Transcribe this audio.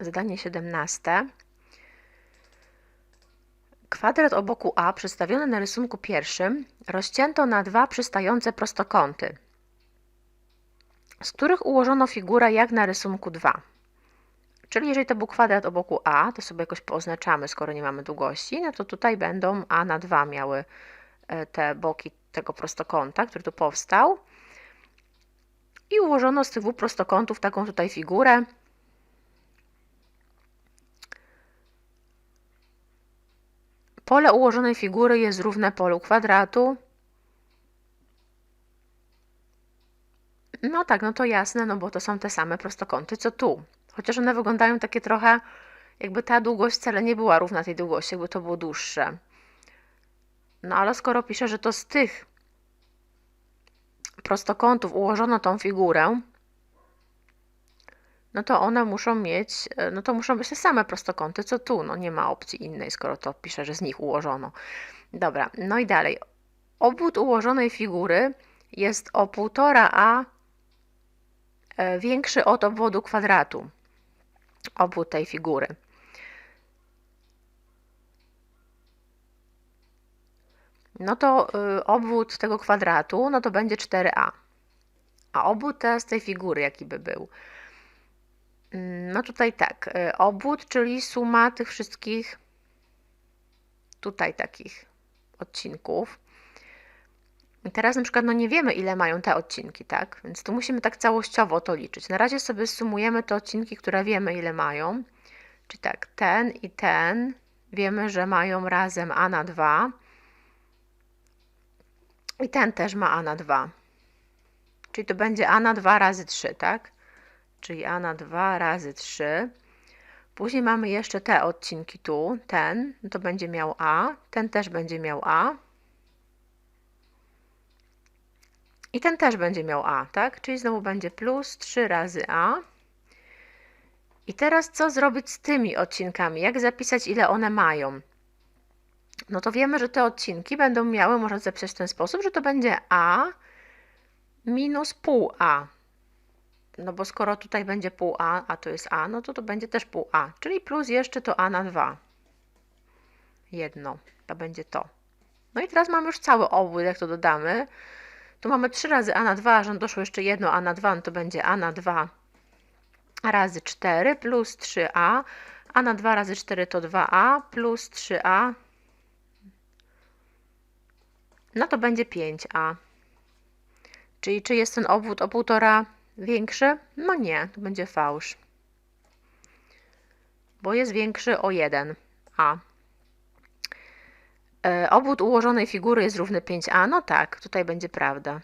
Zadanie 17. Kwadrat o boku A przedstawiony na rysunku pierwszym rozcięto na dwa przystające prostokąty, z których ułożono figurę jak na rysunku 2. Czyli jeżeli to był kwadrat o boku A, to sobie jakoś pooznaczamy, skoro nie mamy długości, no to tutaj będą A na 2 miały e, te boki tego prostokąta, który tu powstał. I ułożono z tych dwóch prostokątów taką tutaj figurę. Pole ułożonej figury jest równe polu kwadratu. No tak, no to jasne, no bo to są te same prostokąty, co tu. Chociaż one wyglądają takie trochę, jakby ta długość wcale nie była równa tej długości, jakby to było dłuższe. No ale skoro piszę, że to z tych prostokątów ułożono tą figurę, no to one muszą mieć, no to muszą być te same prostokąty, co tu. No nie ma opcji innej, skoro to piszę, że z nich ułożono. Dobra, no i dalej. Obwód ułożonej figury jest o 1,5a e, większy od obwodu kwadratu. Obwód tej figury. No to y, obwód tego kwadratu, no to będzie 4a. A obwód teraz tej figury, jaki by był? Mm, no tutaj tak, y, obwód, czyli suma tych wszystkich tutaj takich odcinków. Teraz na przykład no nie wiemy, ile mają te odcinki, tak? Więc tu musimy tak całościowo to liczyć. Na razie sobie sumujemy te odcinki, które wiemy, ile mają. Czyli tak, ten i ten wiemy, że mają razem a na 2. I ten też ma a na 2. Czyli to będzie a na 2 razy 3, tak? Czyli a na 2 razy 3. Później mamy jeszcze te odcinki tu. Ten no to będzie miał a, ten też będzie miał a. I ten też będzie miał a, tak? Czyli znowu będzie plus 3 razy a. I teraz co zrobić z tymi odcinkami? Jak zapisać, ile one mają? No to wiemy, że te odcinki będą miały, można zapisać w ten sposób, że to będzie a minus pół a. No bo skoro tutaj będzie pół a, a to jest a, no to to będzie też pół a. Czyli plus jeszcze to a na 2. Jedno, to będzie to. No i teraz mamy już cały obwód, jak to dodamy. Tu mamy 3 razy a na 2, że doszło jeszcze jedno a na 2, no to będzie a na 2 razy 4 plus 3a. a na 2 razy 4 to 2a plus 3a. No to będzie 5a. Czyli czy jest ten obwód o 1,5 większy? No nie, to będzie fałsz. Bo jest większy o 1a. E, obwód ułożonej figury jest równy 5a. No tak, tutaj będzie prawda.